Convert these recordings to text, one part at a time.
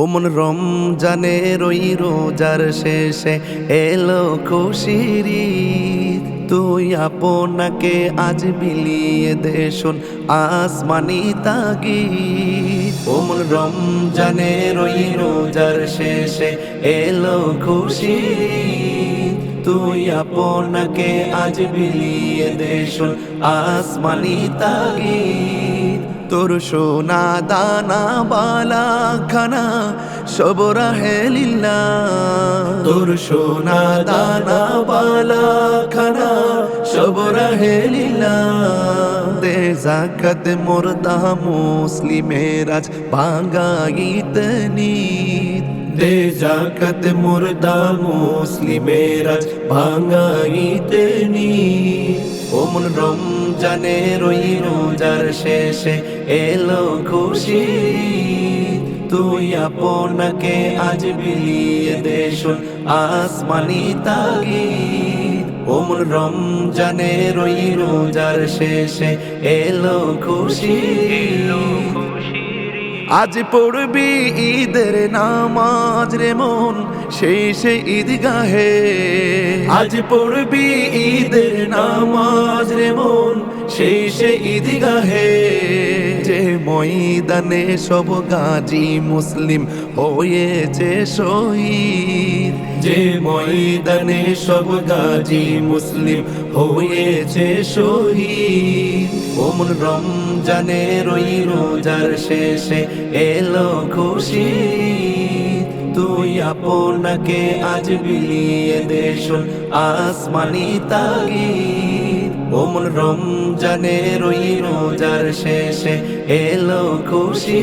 ওমন রমজানের ওই রোজার শেষে এলো খুশির তুই আপনাকে আজ বিলিয়ে দেশুন আসমানি তাগিদ। ওমন রমজানের ওই রোজার শেষে এলো ঈদ। তুই আপনাকে আজ বিলিয়ে দেশুন আসমানি তাগিদ। তোর সোনা দানা বালা খানা সব রাহেলিল্লা তোর সোনা দানা বালা খানা সব রাহেলিল্লা দে জাকাত মোরদা মুসলিমের আজ ভাঙ্গাইত নিত দে জাকাত মুর্দা মুসলিমের আজ ভাঙ্গাইতে নিত ওমন রমজানের ওই রোজার শেষে এলো খুশি তুই আপনাকে আজ বিলিয়ে দেশুন আসমানি তাগিদ ওমন রমজানের ওই রোজার শেষে এলো খুশি আজ পড়বি ঈদের নামাজ রে মন শেষে ঈদগাহে। আজ পড়বি ঈদের নামাজ রে মন শেষে ঈদগাহে। যে ময়দানে সব গাজী মুসলিম হয়েছে শহীদ, যে ময়দানে সব গাজী মুসলিম হয়েছে শহীদ। ওমন রমজানের ওই রোজার শেষে এলো খুশি। তুই আপনাকে আজ বিলিয়ে দেশুন আসমানি তাগিদ। ওমন রমজানের ওই রোজার শেষে এলো খুশি।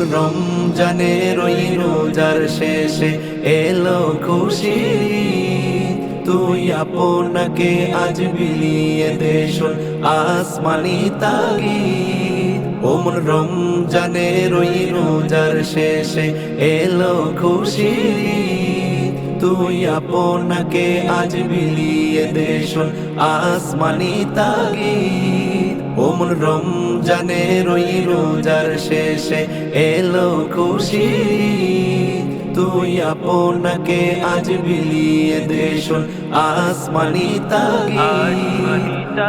রমজানের ওই রোজার শেষে এলো খুশি। তুই আপনাকে আজ বিলিয়ে দেশুন আসমানি তাগিদ। ওমন রমজানের ওই রোজার শেষে এলো খুশি। তুই আপনাকে আজ বিলিয়ে দেশুন আসমানি তাগিদ। ওমন রমজানের ওই রোজার শেষে এলো খুশি। তুই আপনাকে আজ বিলিয়ে দেশন আসমানি তাগিদ।